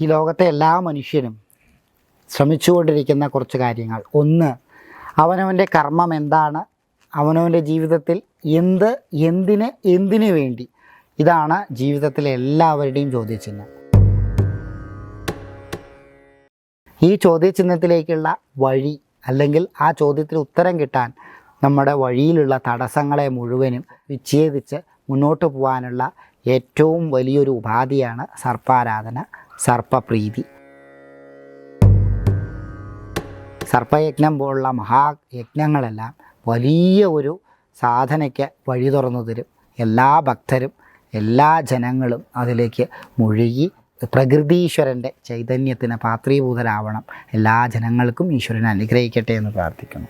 ഈ ലോകത്തെ എല്ലാ മനുഷ്യരും ശ്രമിച്ചുകൊണ്ടിരിക്കുന്ന കുറച്ച് കാര്യങ്ങൾ. ഒന്ന് അവനവന്റെ കർമ്മം എന്താണ്? അവനവന്റെ ജീവിതത്തിൽ എന്ത് എന്തിന് എന്തിനു വേണ്ടി? ഇതാണ് ജീവിതത്തിലെ എല്ലാവരുടെയും ചോദ്യചിഹ്നം. ഈ ചോദ്യചിഹ്നത്തിലേക്കുള്ള വഴി അല്ലെങ്കിൽ ആ ചോദ്യത്തിന് ഉത്തരം കിട്ടാൻ നമ്മുടെ വഴിയിലുള്ള തടസ്സങ്ങളെ മുഴുവനും വിച്ഛേദിച്ച് മുന്നോട്ട് പോകാനുള്ള ഏറ്റവും വലിയൊരു ഉപാധിയാണ് സർപ്പാരാധന. സർപ്പപ്രീതി. സർപ്പയജ്ഞം പോലുള്ള മഹായജ്ഞങ്ങളെല്ലാം വലിയ ഒരു സാധനയ്ക്ക് വഴി തുറന്നു തരും. എല്ലാ ഭക്തരും എല്ലാ ജനങ്ങളും അതിലേക്ക് മുഴുകി പ്രകൃതീശ്വരന്റെ ചൈതന്യത്തിന് പാത്രീഭൂതരാവണം. എല്ലാ ജനങ്ങൾക്കും ഈശ്വരനെ അനുഗ്രഹിക്കട്ടെ എന്ന് പ്രാർത്ഥിക്കുന്നു.